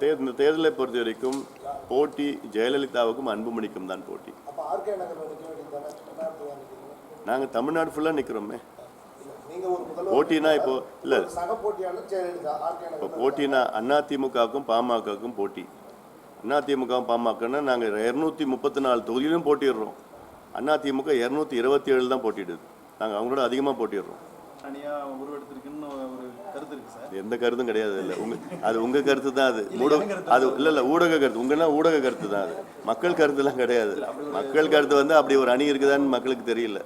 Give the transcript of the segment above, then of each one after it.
தேர் இந்த தேர்தலை பொறுத்த வரைக்கும் போட்டி ஜெயலலிதாவுக்கும் அன்புமணிக்கும் தான் போட்டி. நாங்கள் தமிழ்நாடு ஃபுல்லாக நிற்கிறோமே போட்டினா இப்போ இல்லை. இப்போ போட்டினா அதிமுகவுக்கும் பாமகவுக்கும் போட்டி. அதிமுகவும் பாமகன்னா நாங்கள் இரநூத்தி முப்பத்தி நாலு தொகுதியிலும் போட்டிடுறோம் அதிமுக இரநூத்தி இருபத்தி ஏழு தான் போட்டிடுது நாங்கள் அவங்களோட அதிகமாக போட்டிடுறோம் தனியா உருவெடுத்திருக்குன்னு ஒரு எந்த கருத்தும் கிடையாது இல்லை. உங்க அது உங்க கருத்து தான் அது. ஊடக அது இல்லை இல்லை ஊடக கருத்து. உங்கன்னா ஊடக கருத்து தான் அது. மக்கள் கருத்துலாம் கிடையாது. மக்கள் கருத்து வந்து அப்படி ஒரு அணி இருக்குதான்னு மக்களுக்கு தெரியல.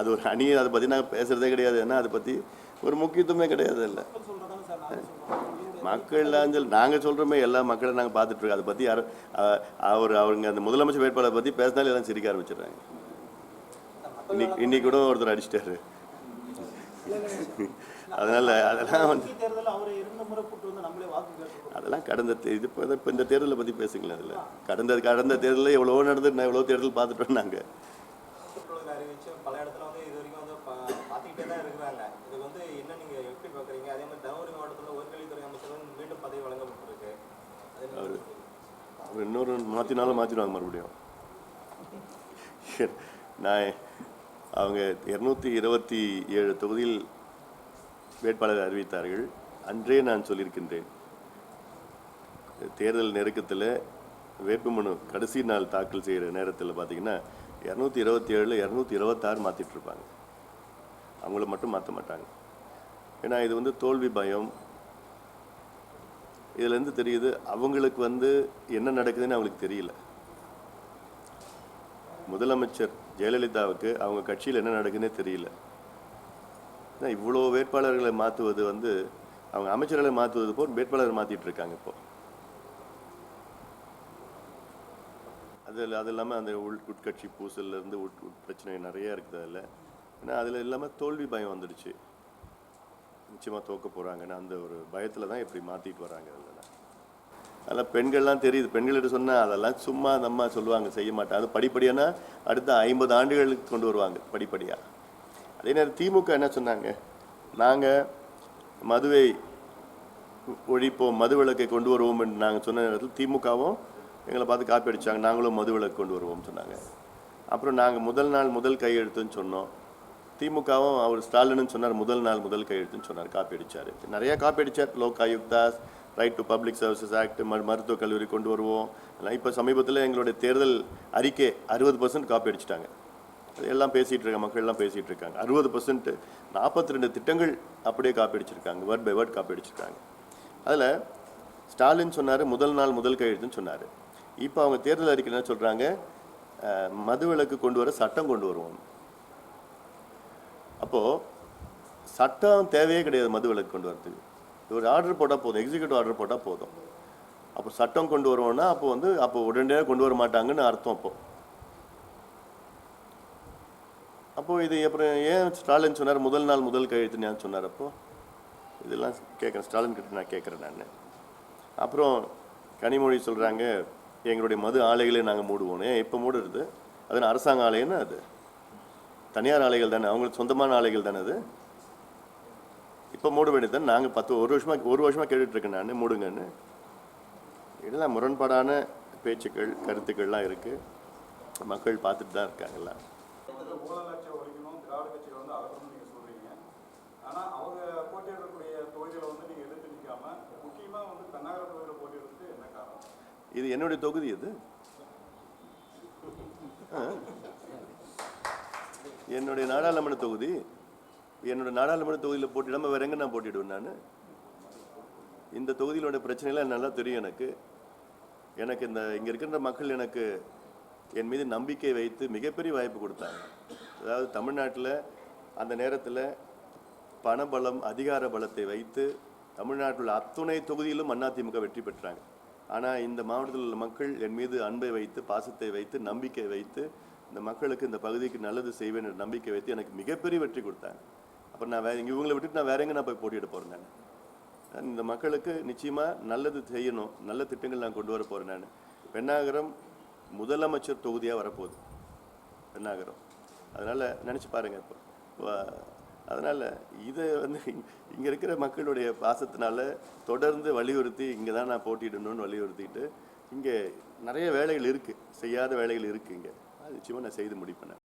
அது ஒரு அணி அதை பற்றி நாங்கள் பேசுறதே கிடையாது. ஏன்னா அதை பற்றி ஒரு முக்கியத்துவமே கிடையாது இல்லை. மக்கள்லாம் சொல்லி நாங்கள் சொல்கிறோமே எல்லா மக்களும் நாங்கள் பார்த்துட்டு இருக்கோம். அதை பற்றி யாரும் அவர் அவருங்க அந்த முதலமைச்சர் வேட்பாளரை பற்றி பேசினாலே எல்லாம் சிரிக்க ஆரம்பிச்சிடுறாங்க. இன்னைக்கு இன்னைக்கு கூட ஒருத்தர் அடிச்சிட்டாரு. அதனால அதெல்லாம் வந்து அதெல்லாம் கடந்த இது இப்போ இப்போ இந்த தேர்தலை பற்றி பேசுங்களேன் அதில். கடந்த கடந்த தேர்தலில் எவ்வளவோ நடந்து நான் எவ்வளோ தேர்தல் பார்த்துட்டோம் நாங்கள் அவர் இன்னொரு மாற்றினாலும் மாற்றிடுவாங்க மறுபடியும். நான் அவங்க இரநூத்தி இருபத்தி ஏழு தொகுதியில் வேட்பாளர் அறிவித்தார்கள். அன்றே நான் சொல்லியிருக்கின்றேன். தேர்தல் நெருக்கத்தில் வேட்புமனு கடைசி நாள் தாக்கல் செய்கிற நேரத்தில் பார்த்தீங்கன்னா இரநூத்தி இருபத்தி ஏழில் இரநூத்தி இருபத்தாறு மாற்றிட்டு இருப்பாங்க அவங்கள மட்டும் மாற்ற மாட்டாங்க. ஏன்னா இது வந்து தோல்வி பயம். இதுலேருந்து தெரியுது அவங்களுக்கு வந்து என்ன நடக்குதுன்னு அவங்களுக்கு தெரியல. முதலமைச்சர் ஜெயலலிதாவுக்கு அவங்க கட்சியில் என்ன நடக்குதுன்னே தெரியல. ஏன்னா இவ்வளோ வேட்பாளர்களை மாற்றுவது வந்து அவங்க அமைச்சர்களை மாற்றுவது போல் வேட்பாளர் மாற்றிட்டு இருக்காங்க இப்போ அதில் அது இல்லாமல் அந்த உள் உட்கட்சி பூசல்லேருந்து உட் உட் பிரச்சனை நிறையா இருக்குது அதில். ஏன்னா அதில் இல்லாமல் தோல்வி பயம் வந்துடுச்சு. நிச்சயமாக தோக்க போகிறாங்கன்னு அந்த ஒரு பயத்தில் தான் இப்படி மாற்றிட்டு வராங்க அதில். அதெல்லாம் பெண்கள்லாம் தெரியுது. பெண்கள்கிட்ட சொன்னால் அதெல்லாம் சும்மா நம்ம அம்மா சொல்லுவாங்க செய்ய மாட்டாங்க. அது படிப்படியானா அடுத்த ஐம்பது ஆண்டுகளுக்கு கொண்டு வருவாங்க படிப்படியாக அதே நேரம் திமுக என்ன சொன்னாங்க? நாங்கள் மதுவை ஒழிப்போம் மது விளக்கை கொண்டு வருவோம் என்று நாங்கள் சொன்ன நேரத்தில் திமுகவும் எங்களை பார்த்து காப்பி அடித்தாங்க நாங்களும் மது விளக்கு கொண்டு வருவோம்னு சொன்னாங்க. அப்புறம் நாங்கள் முதல் நாள் முதல் கையெழுத்துன்னு சொன்னோம். திமுகவும் அவர் ஸ்டாலின்னு சொன்னார் முதல் நாள் முதல் கையெழுத்துன்னு சொன்னார் காப்பி அடித்தார் நிறைய காப்பி அடித்தார் Lokayuktas right to public services act மருத்துவக் கல்லூரி கொண்டு வருவோம். எல்லாம் இப்போ சமீபத்தில் எங்களுடைய தேர்தல் அறிக்கை அறுபது பர்சன்ட் காப்பி அடிச்சிட்டாங்க. எல்லாம் பேசிகிட்டு இருக்காங்க மக்கள் எல்லாம் பேசிகிட்டு இருக்காங்க. அறுபது பர்சன்ட் நாற்பத்தி ரெண்டு திட்டங்கள் அப்படியே காப்பி அடிச்சிருக்காங்க. வேர்ட் பை வேர்ட் காப்பி அடிச்சிருக்காங்க. அதில் ஸ்டாலின் சொன்னார் முதல் நாள் முதல் கையெழுத்துன்னு சொன்னார். இப்போ அவங்க தேர்தல் அறிக்கை என்ன சொல்கிறாங்க மது விலக்கு கொண்டு வர சட்டம் கொண்டு வருவோம். அப்போது சட்டம் தேவையே கிடையாது மதுவிலக்கு கொண்டு வரதுக்கு. ஒரு ஆர்டர் போட்டால் போதும் எக்ஸிக்யூட்டிவ் ஆர்டர் போட்டால் போதும். அப்போ சட்டம் கொண்டு வருவோம்னா அப்போ வந்து அப்போ உடனடியாக கொண்டு வர மாட்டாங்கன்னு அர்த்தம் அப்போ. அப்போது இது அப்புறம் ஏன் ஸ்டாலின் சொன்னார்? முதல் நாள் முதல் கையெழுத்துன்னு சொன்னார் அப்போது இதெல்லாம் கேட்குறேன். ஸ்டாலின் கிட்ட நான் கேட்குறேன் நான். அப்புறம் கனிமொழி சொல்கிறாங்க எங்களுடைய மது ஆலைகளை நாங்கள் மூடுவோம். ஏன் இப்போ மூடுறது? அது அரசாங்க ஆலைன்னு அது? தனியார் ஆலைகள் தானே? அவங்களுக்கு சொந்தமான ஆலைகள் தானே அது? இப்போ மூட வேண்டியது நாங்கள் பத்து ஒரு வருஷமாக ஒரு வருஷமாக கேட்டுட்ருக்கேன் நான் மூடுங்கன்னு. இதெல்லாம் முரண்பாடான பேச்சுக்கள் கருத்துக்கள்லாம் இருக்குது மக்கள் பார்த்துட்டு தான் காரணம்? இது என்னுடைய தொகுதி இது. என்னுடைய நாடாளுமன்ற தொகுதி? என்னோட நாடாளுமன்ற தொகுதியில் போட்டிடாம வேற எங்கே நான் போட்டிடுவேன் நான்? இந்த தொகுதியிலோட பிரச்சனைலாம் நல்லா தெரியும் எனக்கு. எனக்கு இந்த இங்கே இருக்கின்ற மக்கள் எனக்கு என் மீது நம்பிக்கை வைத்து மிகப்பெரிய வாய்ப்பு கொடுத்தாங்க. அதாவது தமிழ்நாட்டில் அந்த நேரத்தில் பணபலம் அதிகார பலத்தை வைத்து தமிழ்நாட்டில் உள்ள அத்துணை தொகுதியிலும் அதிமுக வெற்றி பெற்றாங்க. ஆனால் இந்த மாவட்டத்தில் உள்ள மக்கள் என் மீது அன்பை வைத்து பாசத்தை வைத்து நம்பிக்கை வைத்து இந்த மக்களுக்கு இந்த பகுதிக்கு நல்லது செய்வேன் என்ற நம்பிக்கை வைத்து எனக்கு மிகப்பெரிய வெற்றி கொடுத்தாங்க. அப்புறம் நான் வேற இவங்களை விட்டுட்டு நான் வேற எங்கே நான் போய் போட்டியிட போகிறேன் நான்? இந்த மக்களுக்கு நிச்சயமாக நல்லது செய்யணும். நல்ல திட்டங்கள் நான் கொண்டு வர போகிறேன் நான். பெண்ணாகரம் முதலமைச்சர் தொகுதியாக வரப்போகுது. பெண்ணாகரம். அதனால் நினச்சி பாருங்கள் இப்போ. அதனால் இதை வந்து இங்கே இருக்கிற மக்களுடைய பாசத்தினால தொடர்ந்து வலியுறுத்தி இங்கே தான் நான் போட்டியிடணும்னு வலியுறுத்திட்டு இங்கே நிறைய வேலைகள் இருக்குது செய்யாத வேலைகள் இருக்குது இங்கே. அது நிச்சயமாக நான் செய்து முடிப்பேன்